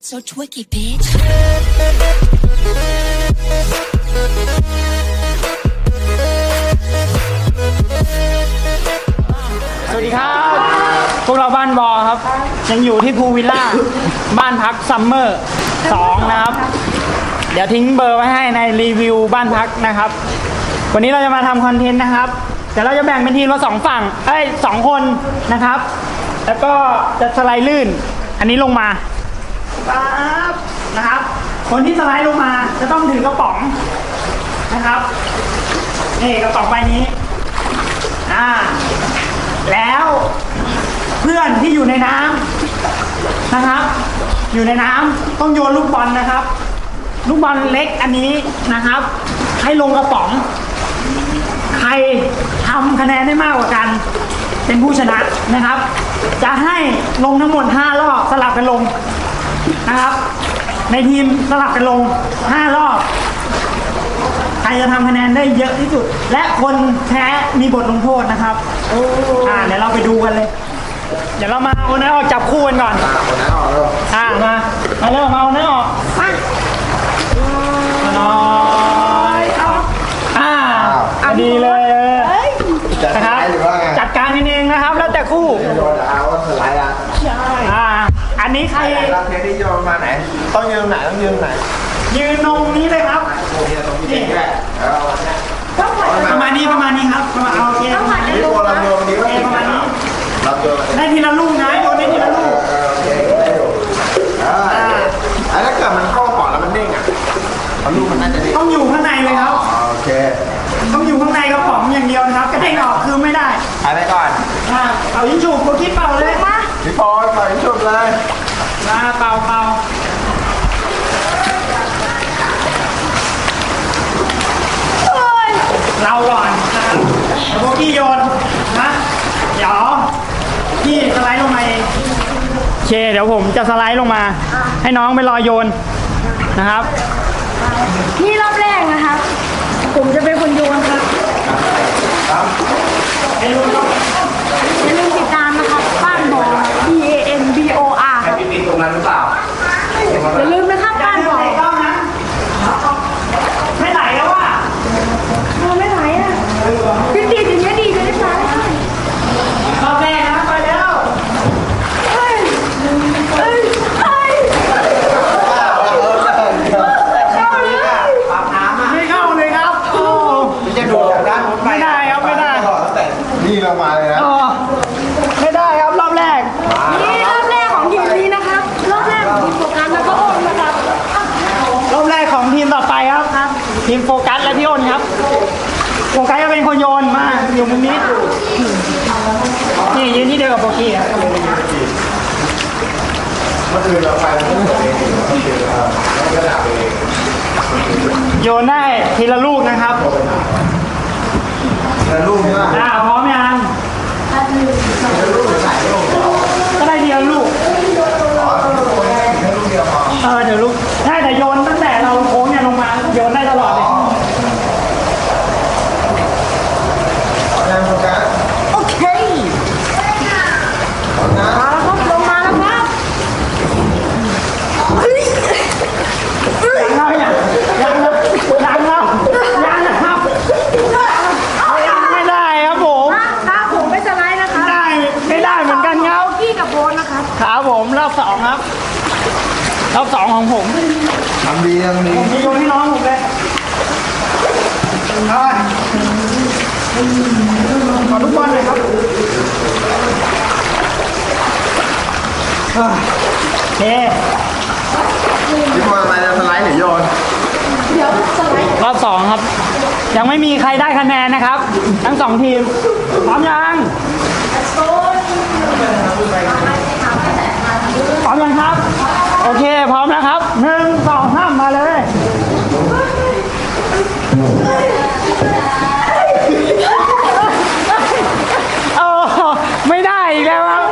So twicky, bitch. สวัสดีครับ พวกเราบ้านบอครับ ยังอยู่ที่ภูวิลล่า บ้านพักซัมเมอร์สองนะครับ เดี๋ยวทิ้งเบอร์ไว้ให้ในรีวิวบ้านพักนะครับ วันนี้เราจะมาทำคอนเทนต์นะครับเดี๋ยวเราจะแบ่งเป็นทีมละสองฝั่ง เอ้ยสองคนนะครับ แล้วก็จะสไลด์ลื่น อันนี้ลงมา ปั๊บนะครับ คนที่สไลด์ลงมาจะต้องถือกระป๋องนะครับนี่กระป๋องใบนี้อ่าแล้วเพื่อนที่อยู่ในน้ำนะครับ อยู่ในน้ำต้องโยนลูกบอลนะครับ ลูกบอลเล็กอันนี้นะครับ ให้ลงกระป๋อง ใครทำคะแนนได้มากกว่ากัน เป็นผู้ชนะนะครับ จะให้ลงทั้งหมด5รอบสลับกันลง นะครับ ในทีมสลับกันลง 5 รอบ ใครจะทำคะแนนได้เยอะที่สุด และคนแพ้มีบทลงโทษนะครับอ่าเดี๋ยวเราไปดูกันเลย เดี๋ยวเรามาเอาเนื้อออกจับคู่กันก่อนคนนั้นออกแล้วอ่ามามาเริ่มมาเอาเนื้อออกมาเอาน้อยเอาอ่าพอดีเลย ยืนตรงนี้เลยครับโอ้ยตรงนี้แค่เอาประมาณนี้ประมาณนี้ครับประมาณเอาโอเคประมาณนี้นี่โบเราโยนนี้โอเคประมาณนี้เราโยนได้ทีละลูกนะโยนได้ทีละลูกเออโอเคได้อยู่เออไอ้ถ้าเกิดมันเข้าก่อนแล้วมันเด้งอะเอาลูกมันน่าจะเด้งต้องอยู่ข้างในเลยครับโอเคต้องอยู่ข้างในกระป๋องอย่างเดียวนะครับกระเด้งออกคือไม่ได้ไปไปก่อนอ่าเป่ายิงฉุบโบคิดเป่าเลยมาพี่ปอยปล่อยชุดเลยมาเป่าเป่า เราก่อนนะครับเดี๋ยวโบกี้โยนนะเดี๋ยวพี่สไลด์ลงมาเองโอเค เดี๋ยวผมจะสไลด์ลงมา ให้น้องไปรอโยนนะครับ นี่รอบแรกนะครับ ผมจะเป็นคนโยนครับไอ้ลูกอย่าลืมติดตามนะครับ บ้านบอ B A N B O R ครับ พี่ปีตรงนั้นหรือเปล่า อย่าลืมนะครับ บ้านบอ ไหนกล้องนะไม่ไหลแล้วว่ะ เราไม่ไหวอะดีดีอย่างเงี้ยดีจะได้ไหม รอบแรกนะไปแล้ว เฮ้ยเฮ้ยเฮ้ยเข้าเลย อาบน้ำอะ ไม่เข้าเลยครับโอ้ ไม่จะดูจากด้านนู้น ไปไม่ได้ครับไม่ได้ตั้งแต่นี่ลงมาเลยนะโอ้ไม่ได้ครับรอบแรก นี่รอบแรกของทีมนี้นะครับรอบแรกของทีมโฟกัสแล้วก็โอนนะครับรอบแรกของทีมต่อไปครับครับ ทีมโฟกัสและพี่อ้นครับ โฟกัสก็เป็นคนโยนมาอยู่มุมนี้ นี่ยืนที่เดียวกับโปกี้ครับเมื่อคืนเราไปแล้วเมื่อคืนเราก็ดับเองโยนได้ทีละลูกนะครับ แล้วลูกนี่ว่าอ่าพร้อมยังก็ได้ทีละลูกเออเดี๋ยวลูกใช่แต่โยนตั้งแต่เราโค้งเนี่ยลงมาโยนได้ตลอดเลย ยังโฟกัส โอเค นะ มาแล้วครับลงมาแล้วครับ ยังเราอย่างยังเรายังเรายังนะครับยังไม่ได้ครับผม ถ้าผมไม่สไลด์นะครับ ได้ไม่ได้เหมือนกันครับ กี้กับโบนนะครับ ขาผมรอบสองครับ รอบสองของผม ทำดีทำดี ผมจะโยนให้น้องผมเลย เอาไปขอทุกบอลเลยครับอ่าโอเคพี่พลอะไรจะสไลด์หรือโยนรอบสองครับ ยังไม่มีใครได้คะแนนนะครับ ทั้งสองทีม พร้อมยัง พร้อมยังครับ โอเค พร้อมแล้วครับหนึ่งสองห้ามมาเลย โอ้ไม่ได้อีกแล้วครับ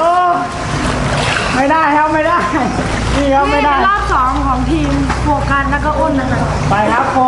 โอ้ไม่ได้ครับไม่ได้ นี่ครับไม่ นี่ ได้ เป็นรอบสองของทีมโฟ ข้าวก็อ้นนะคะ ไปครับโฟ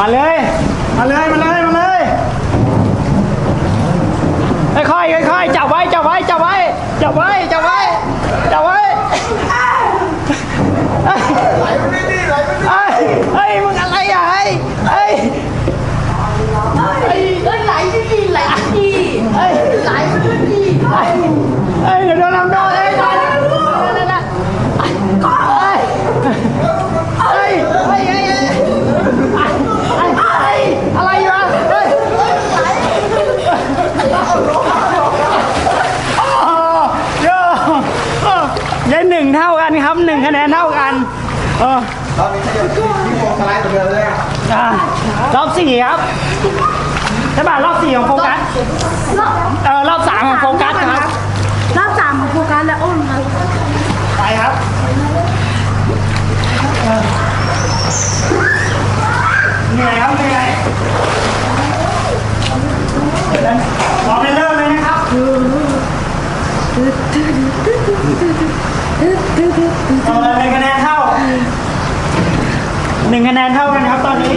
มาเลย มาเลย มาเลย มาเลยค่อยค่อยค่อยจับไว้จับไว้จับไว้จับไว้จับไว้จับไว้ไหลมันนี่ไหลมันนี่เฮ้ยมึงอะไรอะเอ้ยเฮ้ยไหลมัดีไหลมันนี่ไหลมัดี ฉบับรอบสี่ของโฟกัส รอบเออรอบสามของโฟกัสครับ รอบสามของโฟกัสและอ้นครับไปครับเหนื่อยครับเหนื่อยพร้อมเริ่มเลยนะครับตอนนี้คะแนนเท่าหนึ่งคะแนนเท่ากันครับตอนนี้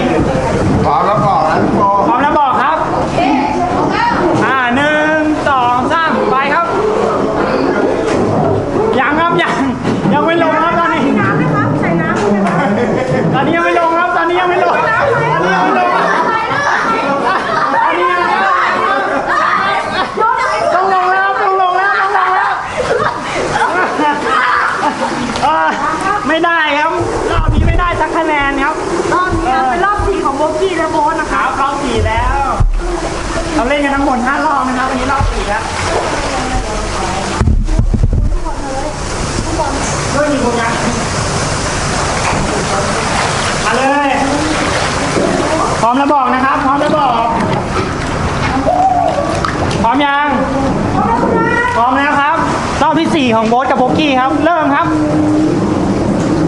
สี่ของโบ๊ทกับโบกี้ครับ เริ่มครับ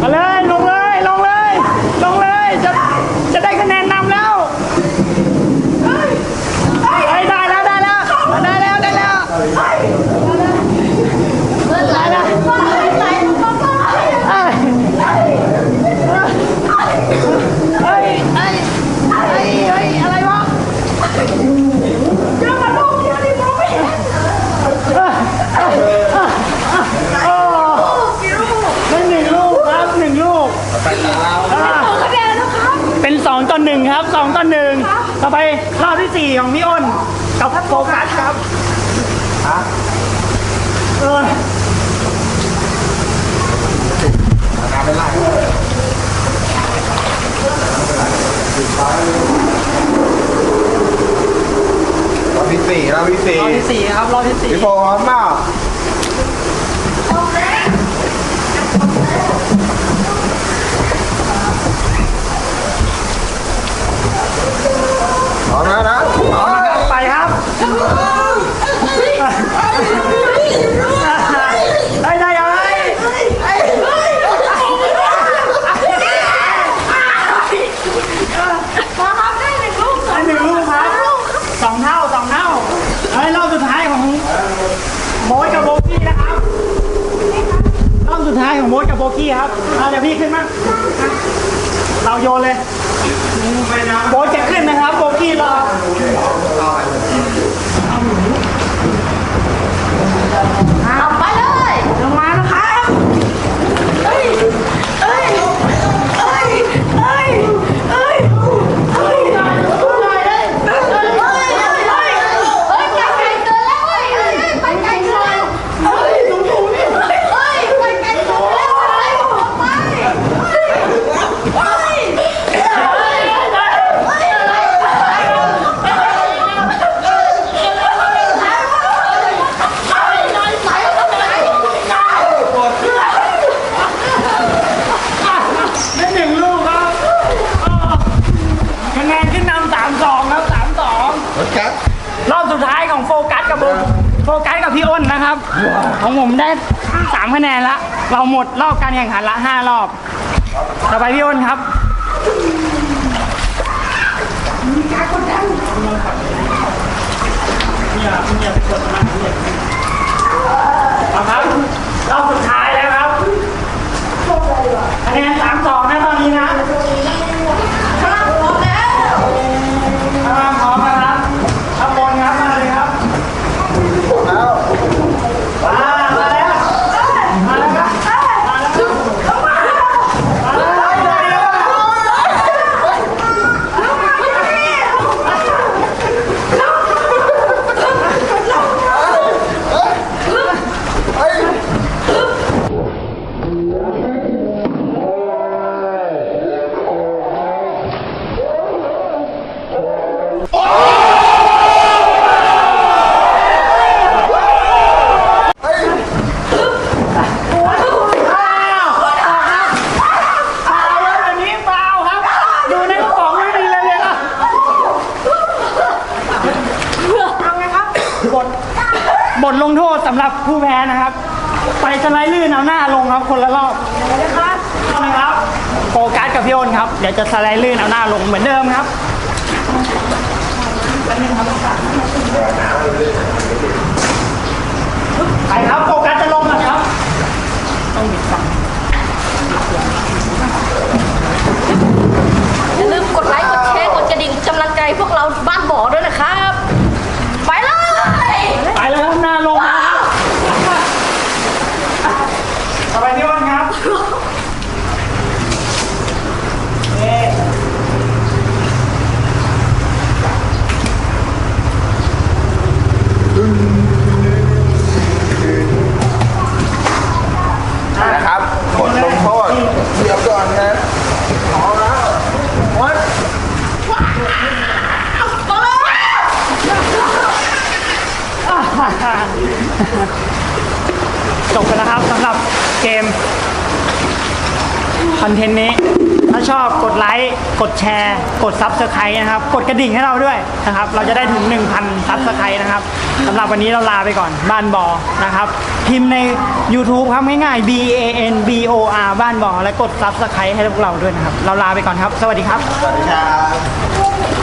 มาเลยลงเลยลงเลยลงเลยจะจะได้คะแนน กาสครับฮะเออน้ำไรอบที่สี่รอบที่สี่รอบที่สี่ครับรอบที่สี่พี่โฟพร้อมาก โยน พี่อ้นนะครับ ของผมได้ 3 คะแนนละ เราหมดรอบการแข่งขันละ 5 รอบ ต่อไปพี่อ้นครับนี่อาครับ รอบสุดท้ายแล้วครับคะแนนสามสองนะตอนนี้นะ ษสำหรับผู้แพ้นะครับ ไปสไลด์ลื่นเอาหน้าลงครับคนละรอบนะครับนะครับโฟกัสกับพี่โอนครับ เดี๋ยวจะสไลด์ลื่นเอาหน้าลงเหมือนเดิมครับไปครับโฟกัสจะลงก่อนครับ ต้องบิดฝั่ง อย่าลืมกดไลค์ กดแชร์ กดกระดิ่งกำลังใจพวกเราบ้านบ่อด้วยนะครับ ไปเลย ไปเลยครับหน้าลงนะครับต่อไปพี่อ้นครับเอ๊ะ นะครับผลลงโทษเดี๋ยวก่อนนะพอแล้ววัด จบไปแล้วครับสำหรับเกมคอนเทนต์นี้ ถ้าชอบกดไลค์ กดแชร์ กดซับสไครต์นะครับ กดกระดิ่งให้เราด้วยนะครับ เราจะได้ถึง 1,000ซับสไครต์นะครับสำหรับวันนี้เราลาไปก่อนบ้านบอนะครับ พิมพ์ใน YouTube ครับง่ายๆ B A N B O R บ้านบอและกดซับสไครต์ให้พวกเราด้วยนะครับ เราลาไปก่อนครับ สวัสดีครับ สวัสดีครับ